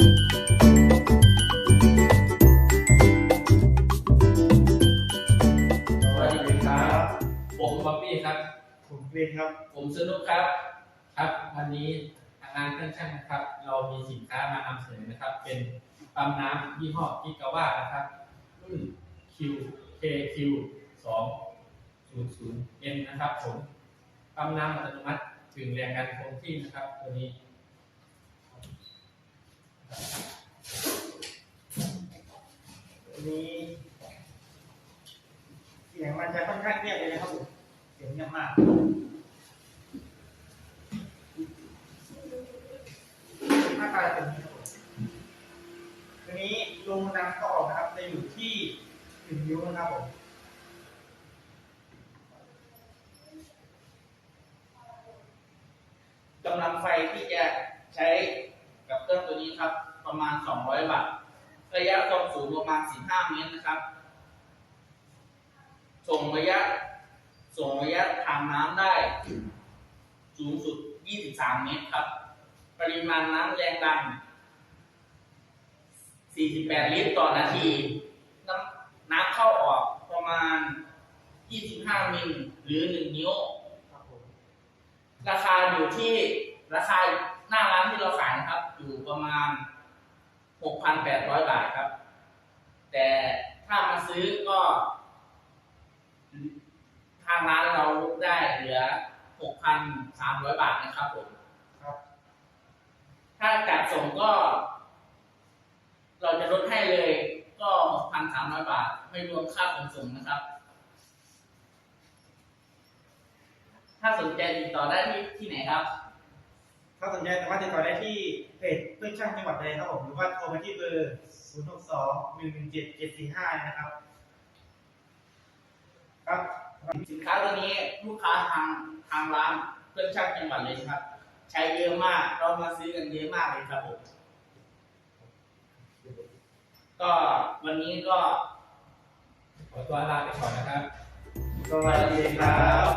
สวัสดีครับ ผมบ๊อบบี้ครับ ผมเกรนครับ ผมสนุกครับ ครับ วันนี้ทางงานเครื่องช่างนะครับ เรามีสินค้ามานำเสนอนะครับ เป็นปั๊มน้ำยี่ห้อกิกาวานะครับ รุ่น QKQ 2 0 0 N นะครับผม ปั๊มน้ำอัตโนมัติถึงแรงดันคงที่นะครับ ตัวนี้ นี้เสียงมันจะค่อนข้างเงียบเลยนะครับผมเสียงเงียบมากหน้าตาเป็นย่างนี้ครับผมตัวนี้ลงน้ำเข้าออกนะครับจะอยู่ที่หนึ่งนิ้วนะครับผมกำลังไฟที่จะใช้กับเครื่องตัวนี้ครับ ประมาณ 200 วัตต์ ระยะความสูงประมาณ 15 เมตรนะครับ ส่งระยะ ส่งระยะทางน้ำได้ สูงสุด 23 เมตรครับ ปริมาณน้ำแรงดัน 48 ลิตรต่อนาที น้ำน้ำเข้าออกประมาณ 25 มิลหรือ 1 นิ้วครับผมราคาอยู่ที่ราคาหน้าร้านที่เราขายนะครับ อยู่ประมาณ 6,800 บาทครับ แต่ถ้ามาซื้อก็ ทางร้านเราลดได้เหลือ 6,300 บาทนะครับผมครับ ถ้าจัดส่งก็ เราจะลดให้เลยก็ 6,300 บาท ไม่รวมค่าขนส่งนะครับ ถ้าสนใจติดต่อได้ที่ที่ไหนครับ ถ้าสนใจสามารถติดต่อได้ที่เพจ เพื่อนช่างจังหวัดเลยครับผมหรือว่าโทรมาที่เบอร์0 6 2 1 1 7 7 4 5 นะครับ ครับสินค้าตัวนี้ลูกค้าทางทางร้านเครื่องช่างจังหวัดเลยครับ ใช้เยอะมากเรามาซื้อกันเยอะมากเลยครับผมก็วันนี้ก็ขอตัวลาไปก่อนนะครับสวัสดีครับ